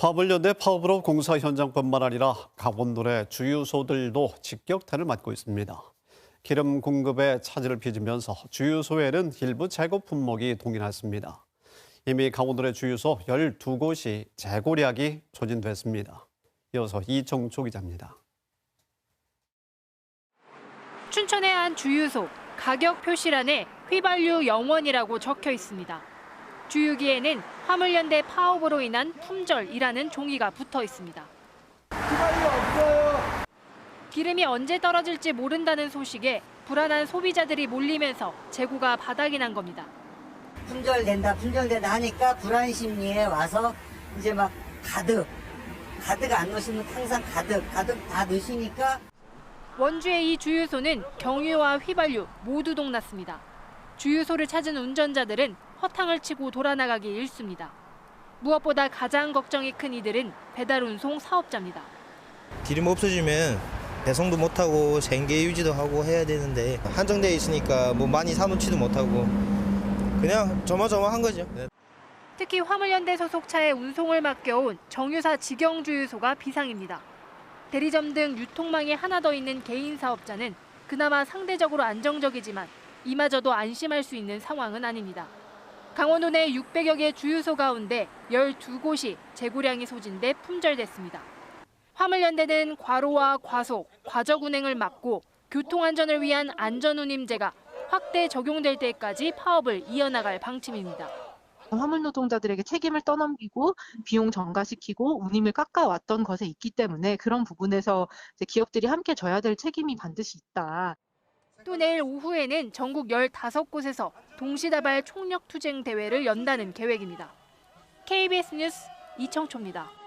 화물연대 파업으로 공사 현장뿐만 아니라 강원도의 주유소들도 직격탄을 맞고 있습니다. 기름 공급에 차질을 빚으면서 주유소에는 일부 재고 품목이 동일했습니다. 이미 강원도의 주유소 12곳이 재고량이 소진됐습니다. 이어서 이정초 기자입니다. 춘천의 한 주유소 가격 표시란에 휘발유 영원이라고 적혀 있습니다. 주유기에는 화물연대 파업으로 인한 품절이라는 종이가 붙어 있습니다. 기름이 언제 떨어질지 모른다는 소식에 불안한 소비자들이 몰리면서 재고가 바닥이 난 겁니다. 품절된다, 품절된다 하니까 불안 심리에 와서 이제 막 가득, 가득 안 넣으시면 항상 가득, 가득 다 넣으시니까 원주의 이 주유소는 경유와 휘발유 모두 동났습니다. 주유소를 찾은 운전자들은 허탕을 치고 돌아나가기 일쑤입니다. 무엇보다 가장 걱정이 큰 이들은 배달 운송 사업자입니다. 기름 없어지면 배송도 못하고 생계 유지도 하고 해야 되는데 한정돼 있으니까 뭐 많이 사놓지도 못하고 그냥 조마조마한 거죠. 네. 특히 화물연대 소속차의 운송을 맡겨온 정유사 직영주유소가 비상입니다. 대리점 등 유통망이 하나 더 있는 개인 사업자는 그나마 상대적으로 안정적이지만 이마저도 안심할 수 있는 상황은 아닙니다. 강원도 내 600여 개 주유소 가운데 12곳이 재고량이 소진돼 품절됐습니다. 화물연대는 과로와 과속, 과적 운행을 막고 교통안전을 위한 안전운임제가 확대 적용될 때까지 파업을 이어나갈 방침입니다. 화물 노동자들에게 책임을 떠넘기고 비용 전가시키고 운임을 깎아왔던 것에 있기 때문에 그런 부분에서 기업들이 함께 져야 될 책임이 반드시 있다. 또 내일 오후에는 전국 15곳에서 동시다발 총력 투쟁 대회를 연다는 계획입니다. KBS 뉴스 이청초입니다.